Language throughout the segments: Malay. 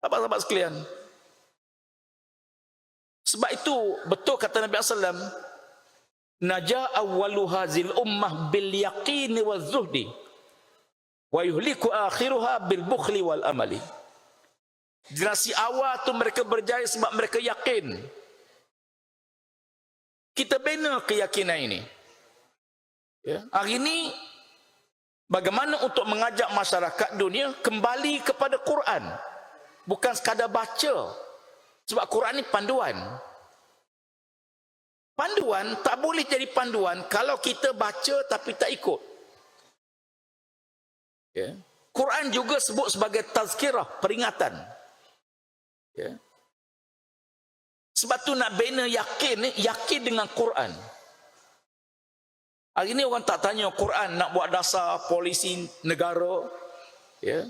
Sahabat-sahabat sekalian. Sebab itu betul kata Nabi SAW. Naja awwalu hazil ummah bil yaqin wa zuhdi. Wa yuhliku akhiruha bil bukhli wal amali. Generasi awal tu mereka berjaya sebab mereka yakin. Kita bina keyakinan ini. Ya. Hari ini bagaimana untuk mengajak masyarakat dunia kembali kepada Quran. Bukan sekadar baca. Sebab Quran ni panduan. Panduan tak boleh jadi panduan kalau kita baca tapi tak ikut. Ya. Quran juga sebut sebagai tazkirah, peringatan. Ya. Sebab tu nak bina yakin ni, yakin dengan Quran. Hari ni orang tak tanya Quran nak buat dasar polisi negara. Ya.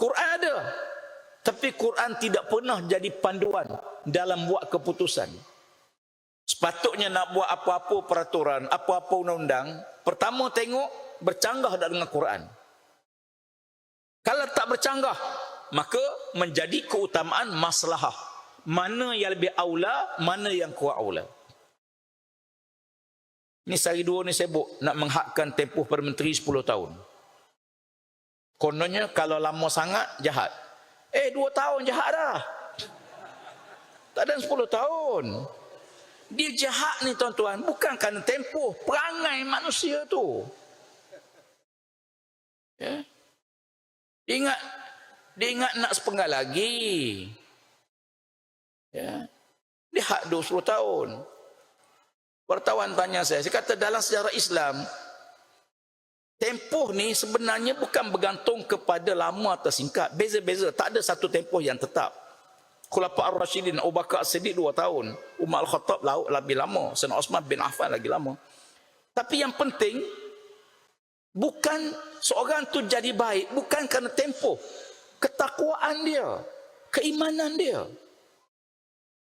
Quran ada. Tapi Quran tidak pernah jadi panduan dalam buat keputusan. Sepatutnya nak buat apa-apa peraturan, apa-apa undang-undang, pertama tengok bercanggah tak dengan Quran. Kalau tak bercanggah, maka menjadi keutamaan maslahah. Mana yang lebih aula, mana yang kuat aula. Ini sehari dua ni sibuk nak menghakkan tempoh per menteri 10 tahun. Kononnya kalau lama sangat, jahat. Eh, dua tahun jahat dah. Tak ada 10 tahun. Dia jahat ni tuan-tuan. Bukan kerana tempoh. Perangai manusia tu. Ya. Dia ingat, dia ingat nak sepenggal lagi. Ya. Dia hak 20 tahun. Wartawan tanya saya, saya kata dalam sejarah Islam, tempoh ni sebenarnya bukan bergantung kepada lama atau singkat. Beza-beza, tak ada satu tempoh yang tetap. Khulafa Ar-Rashidin, Abu Bakar Siddiq 2 tahun. Umar Al-Khattab lebih lama. Sayyidina Osman bin Affan lagi lama. Tapi yang penting, bukan seorang tu jadi baik, bukan kerana tempoh. Ketakwaan dia, keimanan dia.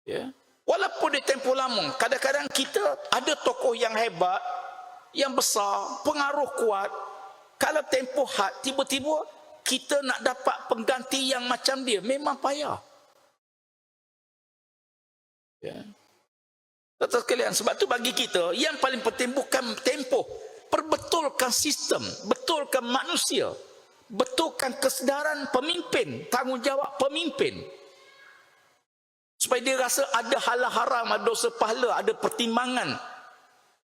Ya. Walaupun dia tempoh lama, kadang-kadang kita ada tokoh yang hebat, yang besar, pengaruh kuat. Kalau tempoh had, tiba-tiba kita nak dapat pengganti yang macam dia, memang payah. Ya. Tuan-tuan sekalian, sebab tu bagi kita, yang paling penting bukan tempoh. Perbetulkan sistem, betulkan manusia. Betulkan kesedaran pemimpin, tanggungjawab pemimpin. Supaya dia rasa ada hal haram, ada dosa pahala, ada pertimbangan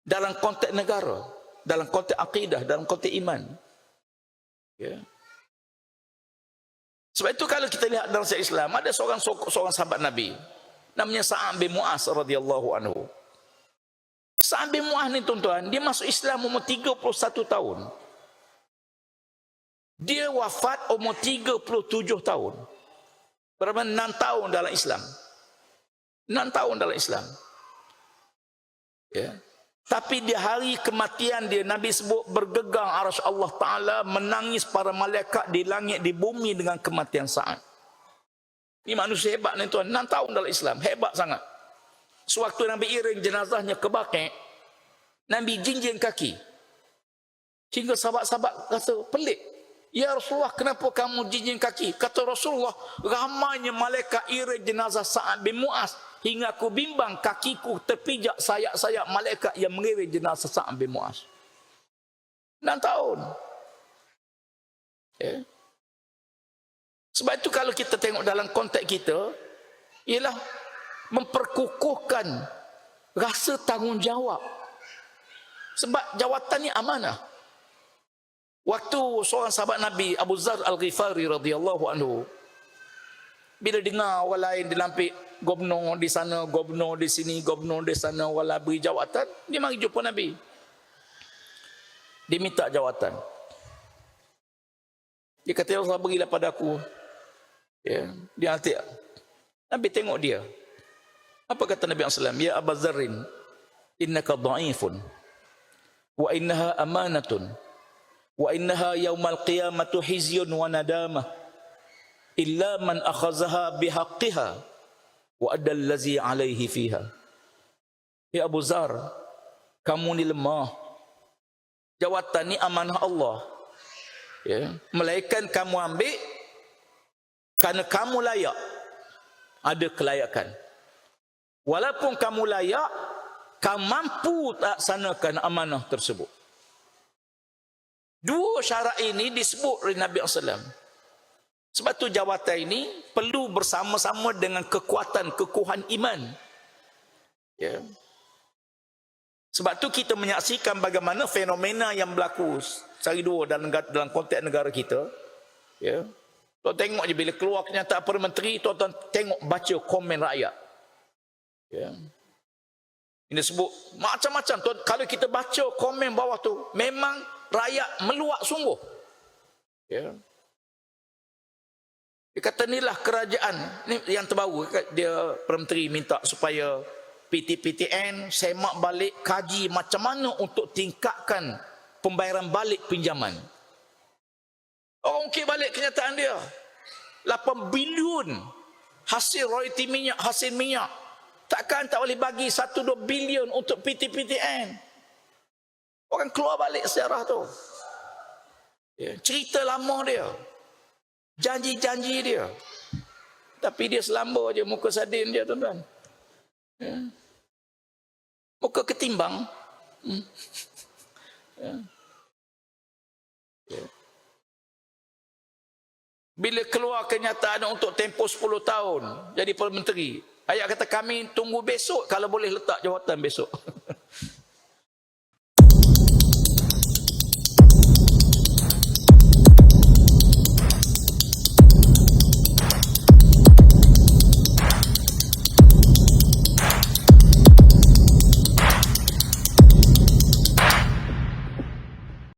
dalam konteks negara, dalam konteks akidah, dalam konteks iman. Ya. Sebab itu kalau kita lihat dalam sejarah Islam, ada seorang seorang sahabat Nabi, namanya Sa'ad bin Mu'az radhiyallahu anhu. Sa'ad bin Mu'az ni tuan-tuan, dia masuk Islam umur 31 tahun. Dia wafat umur 37 tahun. Berapa 6 tahun dalam Islam. 6 tahun dalam Islam. Ya. Tapi di hari kematian dia Nabi sebut bergegang arasy Allah Taala menangis para malaikat di langit di bumi dengan kematian Sa'ad. Ini manusia hebat ni tuan. 6 tahun dalam Islam. Hebat sangat. Sewaktu Nabi iring jenazahnya ke Nabi jinjing kaki. Hingga sahabat-sahabat kata, pelik. Ya Rasulullah, kenapa kamu jinjing kaki? Kata Rasulullah, ramainya malaikat iring jenazah Sa'ad bin Mu'az. Hingga aku bimbang kakiku terpijak sayap-sayap malaikat yang mengiring jenazah Sa'ad bin Mu'az. 6 tahun. Ya. Sebab itu kalau kita tengok dalam konteks kita, ialah memperkukuhkan rasa tanggungjawab. Sebab jawatan ni amanah. Waktu seorang sahabat Nabi Abu Zar Al-Ghifari radhiyallahu anhu bila dengar orang lain dilampik gubernur di sana, gubernur di sini, gubernur di sana, wala beri jawatan, dia mari jumpa Nabi. Dia minta jawatan. Dia kata, Ya Allah berilah pada aku. Ya, dia hati. Nabi tengok dia. Apa kata Nabi SAW? Ya Abu Zarrin, innaka da'ifun. Wa innaha amanatun. Wa innaha yawmal qiyamatu hizyun wa nadamah. Illa man akhazaha bihaqqiha. Wa adal lazi alaihi fiha. Ya Abu Zar, kamu ni lemah. Jawatan ni amanah Allah. Ya. Melainkan kamu ambil Kerana kamu layak. Ada kelayakan. Walaupun kamu layak, kamu mampu tak sanakan amanah tersebut. Dua syarat ini disebut oleh Nabi SAW. Sebab tu jawatan ini perlu bersama-sama dengan kekuatan kekuatan iman. Ya. Sebab tu kita menyaksikan bagaimana fenomena yang berlaku sehari dua dalam dalam konteks negara kita. Ya. Tuan tengok je bila keluar kenyataan Perdana Menteri, tuan-tuan tengok baca komen rakyat. Ya. Ini sebut macam-macam. Tuan, kalau kita baca komen bawah tu, memang rakyat meluak sungguh. Ya. Dia kata inilah kerajaan ni yang terbaru dia Perdana Menteri minta supaya PTPTN semak balik kaji macam mana untuk tingkatkan pembayaran balik pinjaman. Orang ukir balik kenyataan dia. 8 bilion hasil royalty minyak, hasil minyak. Takkan tak boleh bagi 1-2 bilion untuk PTPTN. Orang keluar balik sejarah tu. Ya, cerita lama dia janji-janji dia. Tapi dia selamba je muka sadin dia tuan-tuan. Ya. Muka ketimbang. Hmm. Ya. Bila keluar kenyataan untuk tempoh 10 tahun jadi Perdana Menteri. Ayat kata kami tunggu besok kalau boleh letak jawatan besok.